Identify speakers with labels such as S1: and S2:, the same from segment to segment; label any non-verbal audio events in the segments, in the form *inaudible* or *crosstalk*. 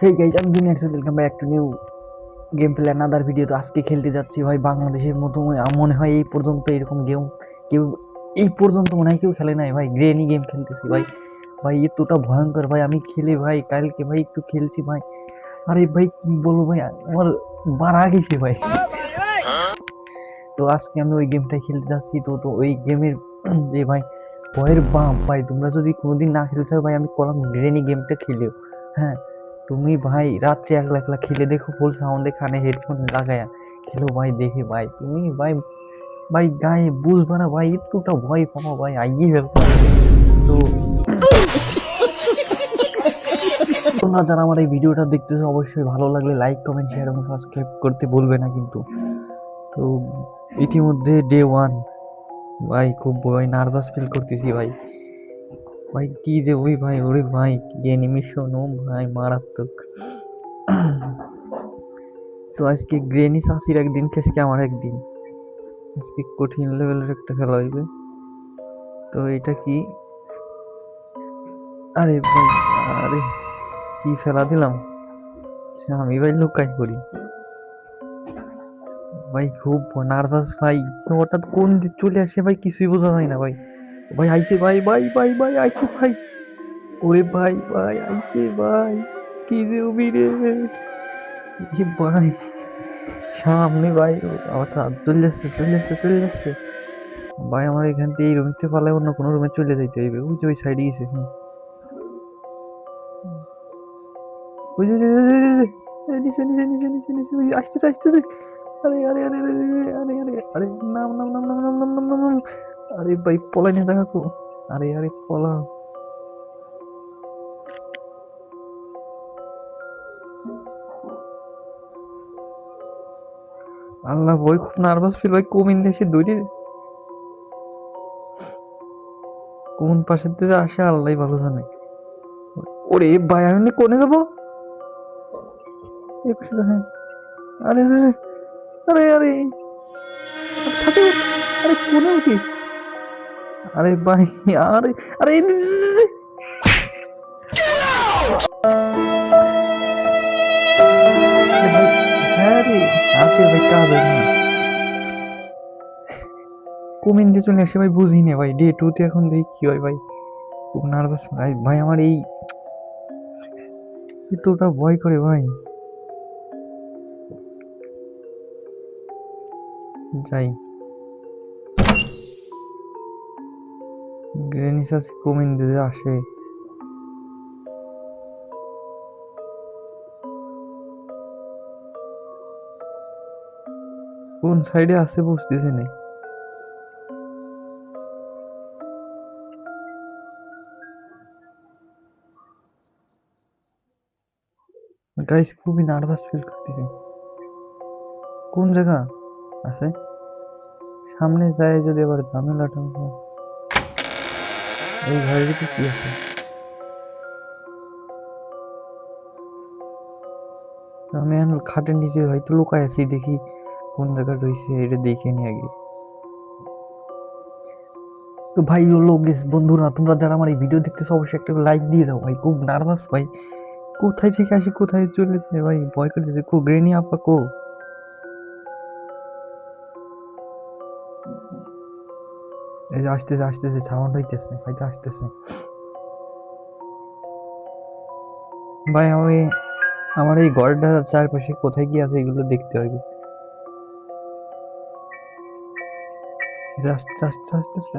S1: হেই guys আমি junior so welcome back to new game play another video তো আজকে খেলতে যাচ্ছি ভাই বাংলাদেশের মতো। মনে হয় এই পর্যন্ত এরকম গেম কেউ এই পর্যন্ত মনে হয় কেউ খেলে নাই ভাই। গ্রেনি গেম খেলতেছি ভাই। ভাই, এতটা ভয়ঙ্কর ভাই। আমি খেলে ভাই, কালকে ভাই একটু খেলছি ভাই। আরে ভাই, কি বলব ভাই? আমার বাড়া গেছে ভাই। তো আজকে আমি ওই গেমটাই খেলতে যাচ্ছি। তো তো ওই গেমের *clears throat* যে ভাই, ভয়ের বাম ভাই, তোমরা যদি কোনোদিন না খেলতে ভাই, আমি কলাম গ্রেনি গেমটা খেলেও। হ্যাঁ তুমি ভাই রাত্রে একলা একলা খেলে দেখো ফুল সাউন্ডে কানে হেডফোন লাগায়া। খেলো ভাই, দেখে ভাই, তুমি ভাই ভাই গায়ে বুঝবে না ভাই একটুটা ভয় পাবো ভাই, আইয়ে ফেলব তো তোমরা যারা আমার এই ভিডিওটা দেখতেছো, অবশ্যই ভালো লাগলে লাইক কমেন্ট শেয়ার এবং সাবস্ক্রাইব করতে ভুলবে না কিন্তু। তো ইতিমধ্যে ডে ওয়ান ভাই, খুব ভয় নার্ভাস ফিল করতেছি ভাই। ভাই, কি যে ওই ভাই, ওরে ভাই অ্যানিমেশন ও ভাই, মারাত্মক। তো আজকে গ্রেনি শাসির একদিন আজকে আমার একদিন। আজকে কঠিন লেভেলের একটা খেলা হইবে। তো এটা কি? আরে ভাই, আরে, কি ফেলা দিলাম? সে আমি ভাই লুকাই করি। ভাই, খুব নার্ভাস ভাই, হঠাৎ কোন চলে আসে ভাই, কিছুই বোঝা যায় না ভাই। ভাই আইসে ভাই ভাই ভাই ভাই আইসে ভাই ওরে ভাই ভাই আইসে ভাই কি রে উবি রে ভাই সামনে ভাই আমার চলে যাচ্ছে চলে যাচ্ছে চলে যাচ্ছে ভাই আমার এখান থেকে এই রুমতে পালায় অন্য কোনো রুমে চলে যাইতে হইবে ওই যে ওই সাইডে গেছে হুম ওই যে নিচে নিচে নিচে নিচে ওই আসতেছে আসতেছে আরে আরে আরে আরে আরে আরে আরে নাম নাম নাম নাম নাম নাম নাম নাম আরে ভাই পলাই না জায়গা কো আরে আরে, পলা। আল্লাহ বই খুব নার্ভাস ফিল ভাই কমিন এসে দৌড়ে। কোন পাশের দিকে আসে আল্লাহ ভালো জানে। ওরে ভাই, আমি কোনে যাব? আরে আরে আরে আরে, কোনে উঠিস? আরে ভাই, আরে আরে হ্যাঁ রে চলে আসে, ভাই বুঝি না ভাই। ডে টুতে এখন দেখি কি হয় ভাই। খুব নার্ভাস ভাই ভাই, আমার এই এতটা ভয় করে ভাই। যাই। কমিন দিয়ে আসে। কোন সাইডে আছে বুঝতেছি না। গাইস খুবই নার্ভাস ফিল করতেছি। কোন জায়গা আছে? সামনে যায় যদি আবার ঝামেলাটা। এই ঘরের ভিতরে কি আছে? আমি এখন খাটের নিচে হয়তো লুকায় আছি, দেখি কোন জায়গা রয়েছে, এটা দেখে নি আগে। তো ভাই, ও লোক বন্ধুরা, তোমরা যারা আমার এই ভিডিও দেখতেছো, অবশ্যই একটা লাইক দিয়ে দাও ভাই, খুব নার্ভাস ভাই। কোথায় থেকে আসি, কোথায় চলে যায় ভাই, ভয় করতেছে কো গ্রেনি আপা, কো? যে আসতেছে আসতেছে সাউন্ড হইতেছে হয়তো আসতেছে ভাই আমি আমার এই ঘরটার চারপাশে কোথায় গিয়ে আছে এগুলো দেখতে হবে জাস্ট জাস্ট জাস্ট আস্তে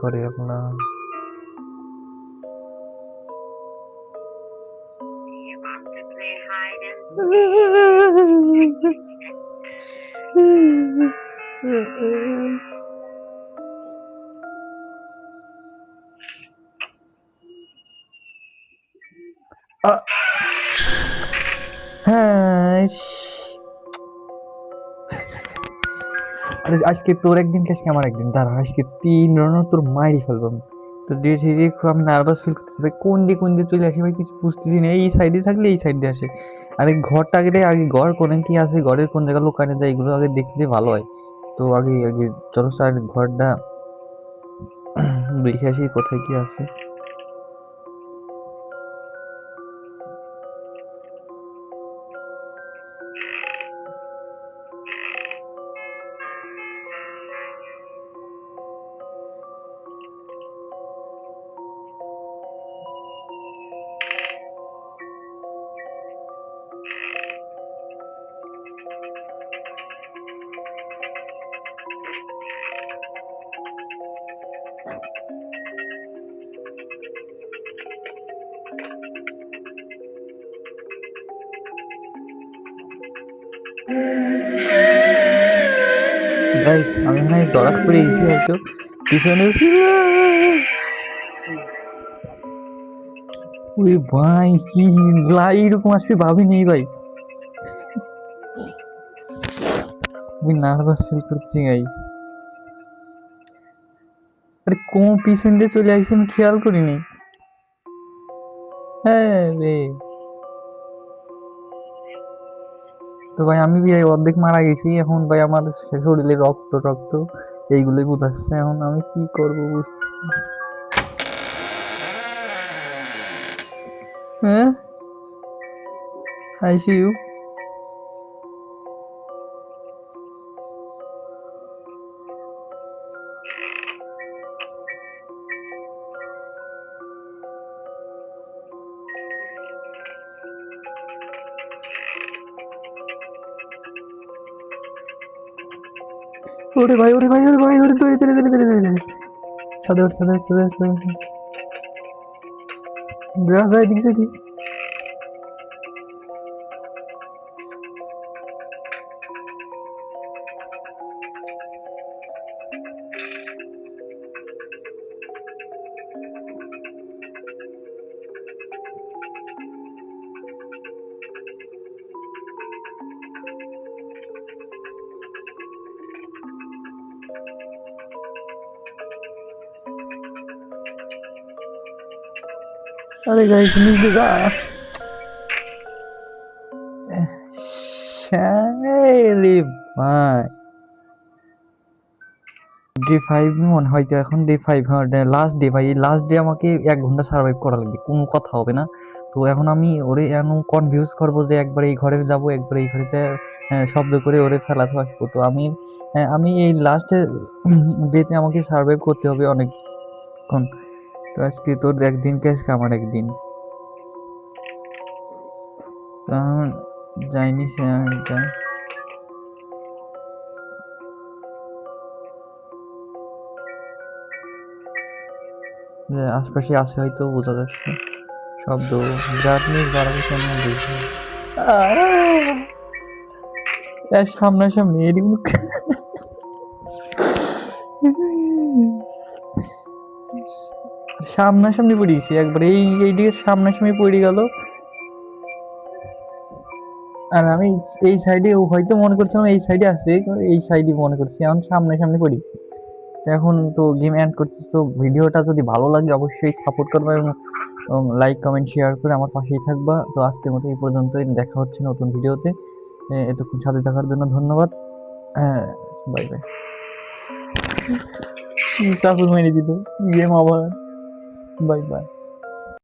S1: করে अपना হ্যাঁ আজকে তোর একদিন আজকে আমার একদিন? দাঁড়া, আজকে তিন রাউন্ড তোর মাইরি ফেলব আমি। তো দিয়ে ধীরে আমি নার্ভাস ফিল করতেছি। ভাই, কোন দিয়ে কোন দিয়ে চলে আসি ভাই? কিছু বুঝতেছি না। এই সাইডে থাকলে এই সাইড আসে। আরে ঘরটা আগে আগে ঘর কোনে কি আছে, ঘরের কোন জায়গায় লুকানো যায়, এগুলো আগে দেখলে ভালো হয়। তো আগে আগে চলো স্যার ঘরটা দেখে আসি কোথায় কি আছে। গাইস আমি মনে হয় করে গেছি হয়তো পিছনে ওই ভাই, কি লাই এরকম আসবে ভাবিনি ভাই। আমি নার্ভাস ফিল করছি গাই আরে কোন পিছন দিয়ে চলে আসছে আমি খেয়াল করিনি। হ্যাঁ রে। তো ভাই, আমি ভাই অর্ধেক মারা গেছি, এখন ভাই আমার শরীরে রক্ত রক্ত, এইগুলোই বোঝাচ্ছে এখন আমি কি করব বুঝতে হ্যাঁ? আইসিইউ ওরে ভাই ওরে ভাই ওরে ভাই ওরে ধরে ছাদে ওঠ ছাদে ওঠ ছাদে ওঠ, ছাদে ওঠ। যা যা এদিক যা আরে গাইস নিচে যা রে ভাই। ডে ফাইভ মনে হয়তো এখন ডে ফাইভ লাস্ট ডে ভাই লাস্ট ডে আমাকে এক ঘণ্টা সার্ভাইভ করা লাগবে কোনো কথা হবে না। তো এখন আমি ওরে এমন কনফিউজ করব যে একবার এই ঘরে যাব একবার এই ঘরে যা হ্যাঁ, শব্দ করে ওরে ফেলাতে আসব তো আমি হ্যাঁ, আমি এই লাস্টে ডেতে *clears throat* আমাকে সার্ভাইভ করতে হবে অনেকক্ষণ। তো আজকে তোর একদিন আজকে আমার একদিন? যাইনি সে যে আশপাশে আছে হয়তো বোঝা যাচ্ছে। শব্দ ব্রাইটনেস বাড়াবে কেন? দেখি। সামনাসামনি এরকম সামনাসামনি পড়ে গেছি একবার এই, এইদিকে সামনাসামনি পড়ে গেল। আর আমি এই সাইডে হয়তো মনে করছিলাম এই সাইডে আছে এই সাইডে মনে করছি, এখন সামনাসামনি পড়ে গেছি এখন তো গেম এন্ড করছিস, তো ভিডিওটা যদি ভালো লাগে অবশ্যই সাপোর্ট করবে এবং লাইক কমেন্ট শেয়ার করে আমার পাশেই থাকবা। তো আজকের মতো এই পর্যন্তই, দেখা হচ্ছে নতুন ভিডিওতে এতক্ষণ সাথে থাকার জন্য ধন্যবাদ। হ্যাঁ বাই বাই চাকু মেরে দিত গেম আবার বাই বাই